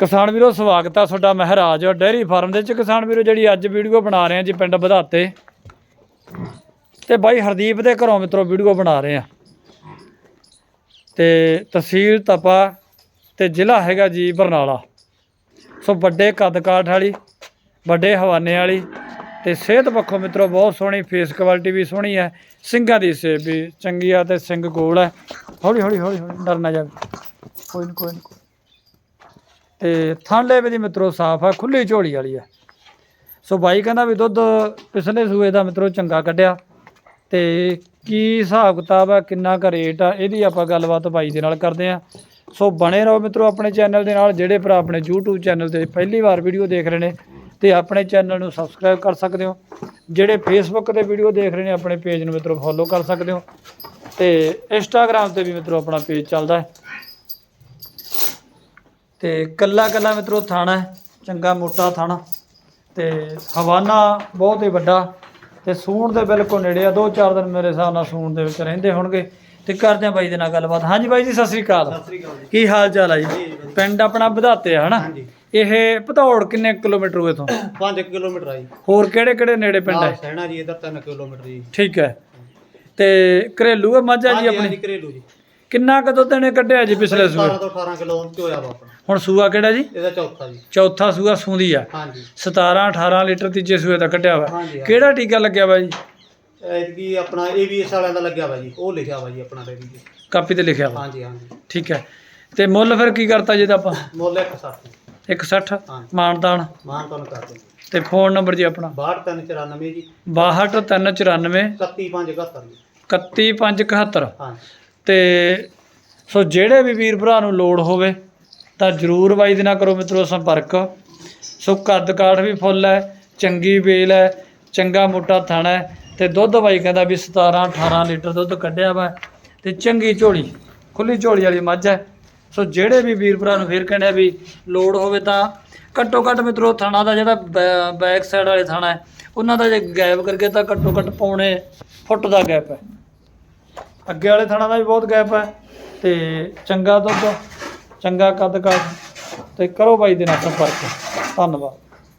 ਕਿਸਾਨ ਵੀਰੋ, ਸਵਾਗਤ ਆ ਤੁਹਾਡਾ ਮਹਾਰਾਜ ਡੇਅਰੀ ਫਾਰਮ ਦੇ ਵਿੱਚ। ਕਿਸਾਨ ਵੀਰੋ, ਜਿਹੜੀ ਅੱਜ ਵੀਡੀਓ ਬਣਾ ਰਹੇ ਆ ਜੀ ਪਿੰਡ ਵਧਾਤੇ। ਤੇ ਬਾਈ ਹਰਦੀਪ ਦੇ ਘਰੋਂ ਮਿੱਤਰੋ ਵੀਡੀਓ ਬਣਾ ਰਹੇ ਆ। ਤੇ ਤਹਿਸੀਲ ਤਪਾ ਤੇ ਜ਼ਿਲ੍ਹਾ ਹੈਗਾ ਜੀ ਬਰਨਾਲਾ। ਸੋ ਵੱਡੇ ਕੱਦ ਕਾਠ ਵਾਲੀ, ਵੱਡੇ ਹਵਾਨੇ ਵਾਲੀ ਤੇ ਸਿਹਤ ਪੱਖੋਂ ਮਿੱਤਰੋ ਬਹੁਤ ਸੋਹਣੀ, ਫੇਸ ਕੁਆਲਿਟੀ ਵੀ ਸੋਹਣੀ ਹੈ। ਸਿੰਘਾਂ ਦੀ ਸੇਬ ਵੀ ਚੰਗੀ ਆ ਤੇ ਸਿੰਘ ਗੋਲ ਹੈ। ਹੌਲੀ ਹੌਲੀ ਹੌਲੀ ਹੌਲੀ ਡਰ ਨਾ ਜਾਵੇ ਕੋਈ ਨਹੀਂ ਕੋਈ ਨਹੀਂ ਤੇ ਥਾਂਲੇ ਵੀ ਦੀ ਮਿੱਤਰੋ ਸਾਫ਼ ਆ, ਖੁੱਲੀ ਝੋਲੀ ਵਾਲੀ ਆ। ਸੋ ਬਾਈ ਕਹਿੰਦਾ ਵੀ ਦੁੱਧ ਪਿਛਲੇ ਸੂਏ ਦਾ ਮਿੱਤਰੋ ਚੰਗਾ ਕੱਢਿਆ। ਤੇ ਕੀ ਹਿਸਾਬ ਕਿਤਾਬ ਆ, ਕਿੰਨਾ ਕੁ ਰੇਟ ਆ, ਇਹਦੀ ਆਪਾਂ ਗੱਲਬਾਤ ਬਾਈ ਦੇ ਨਾਲ ਕਰਦੇ ਆ। ਸੋ ਬਣੇ ਰਹੋ ਮਿੱਤਰੋ ਆਪਣੇ ਚੈਨਲ ਦੇ ਨਾਲ, ਜਿਹੜੇ ਭਰਾ ਆਪਣੇ YouTube ਚੈਨਲ ਤੇ ਪਹਿਲੀ ਵਾਰ ਵੀਡੀਓ ਦੇਖ ਰਹੇ ਨੇ, ਤੇ ਆਪਣੇ ਚੈਨਲ ਨੂੰ ਸਬਸਕ੍ਰਾਈਬ ਕਰ ਸਕਦੇ ਹੋ। ਜਿਹੜੇ Facebook ਤੇ ਵੀਡੀਓ ਦੇਖ ਰਹੇ ਨੇ, ਆਪਣੇ ਪੇਜ ਨੂੰ ਮਿੱਤਰੋ ਫੋਲੋ ਕਰ ਸਕਦੇ ਹੋ। ਤੇ Instagram ਤੇ ਵੀ ਮਿੱਤਰੋ ਆਪਣਾ ਪੇਜ ਚੱਲਦਾ ਹੈ। ਤੇ ਕੱਲਾ ਕੱਲਾ ਮਿੱਤਰੋ ਥਾਣਾ ਹੈ ਚੰਗਾ ਮੋਟਾ ਥਾਣਾ। ਤੇ ਹਵਾਨਾ ਬਹੁਤ ਹੀ ਵੱਡਾ ਤੇ ਸੂਣ ਦੇ ਬਿਲਕੁਲ ਨੇੜੇ ਆ ਦੋ ਚਾਰ ਦਿਨ ਮੇਰੇ ਹਿਸਾਬ ਨਾਲ ਸੂਣ ਦੇ ਵਿੱਚ ਰਹਿੰਦੇ ਹੋਣਗੇ। ਤੇ ਕਰਦੇ ਆ ਬਾਈ ਦੇ ਨਾਲ ਗੱਲਬਾਤ। ਹਾਂਜੀ ਬਾਈ ਜੀ ਸਤਿ ਸ੍ਰੀ ਅਕਾਲ। ਸਤਿ ਸ੍ਰੀ ਅਕਾਲ ਜੀ। ਕੀ ਹਾਲ ਚਾਲ ਆ ਜੀ? ਪਿੰਡ ਆਪਣਾ ਵਧਾਤੇ ਆ ਹਨਾ? ਹਾਂਜੀ। ਇਹ ਭਦੌੜ ਕਿੰਨੇ ਕਿਲੋਮੀਟਰ ਹੋਏ ਤੋਂ? 5 ਕਿਲੋਮੀਟਰ ਆ ਜੀ। ਹੋਰ ਕਿਹੜੇ ਕਿਹੜੇ ਨੇੜੇ ਪਿੰਡ ਹੈ? ਸਹਿਣਾ ਜੀ ਇਧਰ 3 ਕਿਲੋਮੀਟਰ ਜੀ। ਠੀਕ ਹੈ। ਤੇ ਘਰੇਲੂ ਹੈ ਮੱਝ ਆ ਜੀ ਆਪਣੀ? ਹਾਂਜੀ, ਘਰੇਲੂ ਜੀ। ਕਿੰਨਾ ਕੁ ਦੁੱਧ ਨੇ ਕੱਢਿਆ ਜੀ ਪਿਛਲੇ 17 ਸੂਏ? ਤੋਂ 18 ਕਿਲੋ ਚ ਹੋਇਆ ਵਾ ਆਪਣਾ ਹੁਣ ਸੂਆ ਕਿਹੜਾ ਜੀ? ਇਹਦਾ ਚੌਥਾ ਜੀ। ਚੌਥਾ ਸੂਆ ਸੂੰਦੀ ਆ। ਹਾਂਜੀ। 17 18 ਲੀਟਰ ਤੀਜੇ ਸੂਏ ਦਾ ਕੱਢਿਆ ਵਾ। ਹਾਂਜੀ ਕਿਹੜਾ ਟੀਕਾ ਲੱਗਿਆ ਵਾ ਜੀ? ਐਤਕੀ ਆਪਣਾ ਏਵੀਐਸ ਵਾਲਿਆਂ ਦਾ ਲੱਗਿਆ ਵਾ ਜੀ। ਉਹ ਲਿਖਿਆ ਵਾ ਜੀ ਆਪਣਾ ਵੀ ਜੀ ਕਾਪੀ ਤੇ ਲਿਖਿਆ ਵਾ। ਹਾਂਜੀ ਹਾਂਜੀ। ਠੀਕ ਹੈ। ਤੇ ਮੁੱਲ ਫਿਰ ਕੀ ਕਰਤਾ ਜੀ ਦਾ ਆਪਾਂ? ਮੁੱਲ 160 160 ਹਾਂਜੀ। ਮਾਨਤਾਨ ਮਾਨ ਤੁਹਾਨੂੰ ਕਰਦੇ ਤੇ ਫੋਨ ਨੰਬਰ ਜੀ ਆਪਣਾ? 6294 ਜੀ। 6294 31571 ਜੀ। 31571 ਹਾਂਜੀ। ਤੇ ਸੋ ਜਿਹੜੇ ਵੀ ਵੀਰ ਭਰਾ ਨੂੰ ਲੋੜ ਹੋਵੇ ਤਾਂ ਜਰੂਰ ਬਾਈ ਦੇ ਨਾਲ ਕਰੋ ਮਿੱਤਰੋ ਸੰਪਰਕ। ਸੋ ਕੱਦ ਕਾਠ ਵੀ ਫੁੱਲ ਹੈ, ਚੰਗੀ ਵੇਲ ਹੈ, ਚੰਗਾ ਮੋਟਾ ਥਣਾ ਹੈ ਤੇ ਦੁੱਧ ਬਾਈ ਕਹਿੰਦਾ ਵੀ 17 18 ਲੀਟਰ ਦੁੱਧ ਕੱਢਿਆ ਵਾ ਤੇ ਚੰਗੀ ਝੋਲੀ, ਖੁੱਲੀ ਝੋਲੀ ਵਾਲੀ ਮੱਝ ਹੈ। ਸੋ ਜਿਹੜੇ ਵੀ ਵੀਰ ਭਰਾ ਨੂੰ ਫੇਰ ਕਹਿੰਦੇ ਵੀ ਲੋੜ ਹੋਵੇ ਤਾਂ ਘੱਟੋ ਘੱਟ ਮਿੱਤਰੋ ਥਾਣਾ ਦਾ ਜਿਹੜਾ ਬੈ- ਬੈਕ ਸਾਈਡ ਵਾਲੇ ਥਾਣਾ ਹੈ, ਉਹਨਾਂ ਦਾ ਜੇ ਗੈਪ ਕਰਕੇ ਤਾਂ ਘੱਟੋ ਘੱਟ ਪੌਣੇ ਫੁੱਟ ਦਾ ਗੈਪ ਹੈ। ਅੱਗੇ ਵਾਲੇ ਥਣਾ ਦਾ ਵੀ ਬਹੁਤ ਗੈਪ ਹੈ ਤੇ ਚੰਗਾ ਦੁੱਧ, ਚੰਗਾ ਕੱਦ ਕਾਠ ਤੇ ਕਰੋ ਬਾਈ ਦੇ ਨਾਲ ਸੰਪਰਕ। ਧੰਨਵਾਦ।